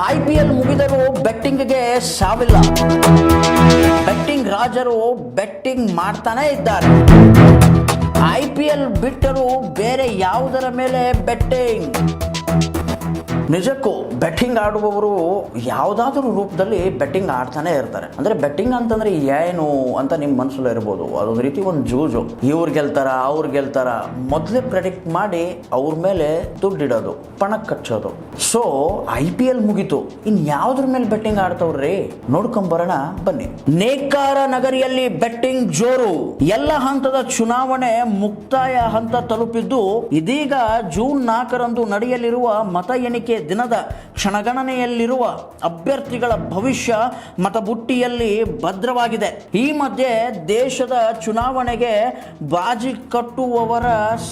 I P L ಮುಗಿದರೂ ಬೆಟ್ಟಿಂಗ್ಗೆ ಸಾವಿಲ್ಲ. ಬೆಟ್ಟಿಂಗ್ ರಾಜರು ಬೆಟ್ಟಿಂಗ್ ಮಾಡ್ತಾನೆ ಇದ್ದಾರೆ. ಐ ಪಿ ಬಿಟ್ಟರೂ ಬೇರೆ ಯಾವುದರ ಮೇಲೆ ಬೆಟ್ಟಿಂಗ್ ನಿಜಕ್ಕೂ ಬೆಟ್ಟಿಂಗ್ ಆಡುವವರು ಯಾವುದಾದ್ರೂ ರೂಪದಲ್ಲಿ ಬೆಟ್ಟಿಂಗ್ ಆಡ್ತಾನೆ ಇರ್ತಾರೆ. ಅಂದ್ರೆ ಬೆಟ್ಟಿಂಗ್ ಅಂತಂದ್ರೆ ಏನು ಅಂತ ನಿಮ್ಮ ಮನಸ್ಸಲ್ಲಿ ಇರ್ಬೋದು. ಅದೊಂದು ರೀತಿ ಒಂದು ಜೂಜು. ಇವ್ರು ಗೆಲ್ತಾರ, ಅವ್ರು ಗೆಲ್ತಾರ. ಮೊದಲೇ ಪ್ರೆಡಿಕ್ಟ್ ಮಾಡಿ ಅವ್ರ ಮೇಲೆ ದುಡ್ಡಿಡೋದು ಪಣ ಕಚ್ಚೋದು. ಸೊ ಐ ಪಿ ಎಲ್ ಮುಗೀತು. ಇನ್ ಯಾವ್ದ್ರ ಮೇಲೆ ಬೆಟ್ಟಿಂಗ್ ಆಡ್ತವ್ರಿ ನೋಡ್ಕೊಂಬರೋಣ ಬನ್ನಿ. ನೇಕಾರ ನಗರಿಯಲ್ಲಿ ಬೆಟ್ಟಿಂಗ್ ಜೋರು. ಎಲ್ಲ ಹಂತದ ಚುನಾವಣೆ ಮುಕ್ತಾಯ ಹಂತ ತಲುಪಿದ್ದು ಇದೀಗ ಜೂನ್ ನಾಲ್ಕರಂದು ನಡೆಯಲಿರುವ ಮತ ಎಣಿಕೆ ದಿನದ ಕ್ಷಣಗಣನೆಯಲ್ಲಿರುವ ಅಭ್ಯರ್ಥಿಗಳ ಭವಿಷ್ಯ ಮತಬುಟ್ಟಿಯಲ್ಲಿ ಭದ್ರವಾಗಿದೆ. ಈ ಮಧ್ಯೆ ದೇಶದ ಚುನಾವಣೆಗೆ ಬಾಜಿ ಕಟ್ಟುವವರ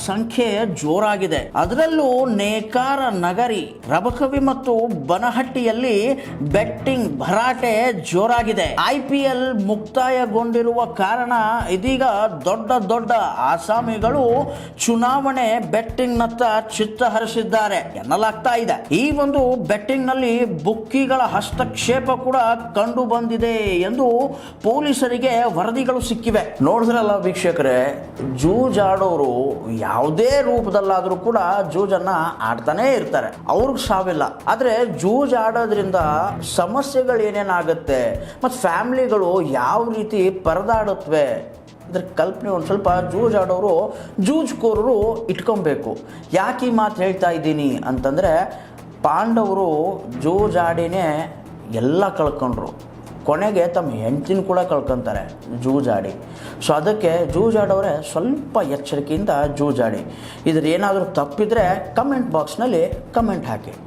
ಸಂಖ್ಯೆ ಜೋರಾಗಿದೆ. ಅದರಲ್ಲೂ ನೇಕಾರ ನಗರಿ, ರಬಕವಿ ಮತ್ತು ಬನಹಟ್ಟಿಯಲ್ಲಿ ಬೆಟ್ಟಿಂಗ್ ಭರಾಟೆ ಜೋರಾಗಿದೆ. ಐ ಪಿ ಎಲ್ ಮುಕ್ತಾಯಗೊಂಡಿರುವ ಕಾರಣ ಇದೀಗ ದೊಡ್ಡ ದೊಡ್ಡ ಆಸಾಮಿಗಳು ಚುನಾವಣೆ ಬೆಟ್ಟಿಂಗ್ ನತ್ತ ಚಿತ್ತ ಹರಿಸಿದ್ದಾರೆ. ಎನ್ನಲಾಗ್ತಾ ಇದೆ. ಈ ಒಂದು ಬೆಟ್ಟಿಂಗ್ನಲ್ಲಿ ಬುಕ್ಕಿಗಳ ಹಸ್ತಕ್ಷೇಪ ಕೂಡ ಕಂಡು ಬಂದಿದೆ ಎಂದು ಪೊಲೀಸರಿಗೆ ವರದಿಗಳು ಸಿಕ್ಕಿವೆ. ನೋಡಿದ್ರಲ್ಲ ವೀಕ್ಷಕರೇ, ಜೂಜಾಡೋರು ಯಾವುದೇ ರೂಪದಲ್ಲಾದರೂ ಕೂಡ ಜೂಜನ್ನ ಆಡ್ತಾನೇ ಇರ್ತಾರೆ. ಅವ್ರಿಗೆ ಸಾವಿಲ್ಲ. ಆದ್ರೆ ಜೂಜ್ ಆಡೋದ್ರಿಂದ ಸಮಸ್ಯೆಗಳು ಏನೇನಾಗುತ್ತೆ ಮತ್ತು ಫ್ಯಾಮಿಲಿಗಳು ಯಾವ ರೀತಿ ಪರದಾಡುತ್ತವೆ ಅದ್ರ ಕಲ್ಪನೆ ಒಂದು ಸ್ವಲ್ಪ ಜೂಜ್ ಆಡೋರು ಜೂಜ್ಕೋರರು ಇಟ್ಕೊಬೇಕು. ಯಾಕೆ ಈ ಮಾತು ಹೇಳ್ತಾ ಇದ್ದೀನಿ ಅಂತಂದರೆ ಪಾಂಡವರು ಜೂಜಾಡಿನೇ ಎಲ್ಲ ಕಳ್ಕೊಂಡ್ರು. ಕೊನೆಗೆ ತಮ್ಮ ಹೆಂಡತಿನ ಕೂಡ ಕಳ್ಕೊತಾರೆ ಜೂಜಾಡಿ ಸೊ ಅದಕ್ಕೆ ಜೂಜಾಡೋರೆ ಸ್ವಲ್ಪ ಎಚ್ಚರಿಕೆಯಿಂದ ಜೂಜಾಡಿ ಇದ್ರ ಏನಾದರೂ ತಪ್ಪಿದ್ರೆ ಕಮೆಂಟ್ ಬಾಕ್ಸ್ನಲ್ಲಿ ಕಮೆಂಟ್ ಹಾಕಿ.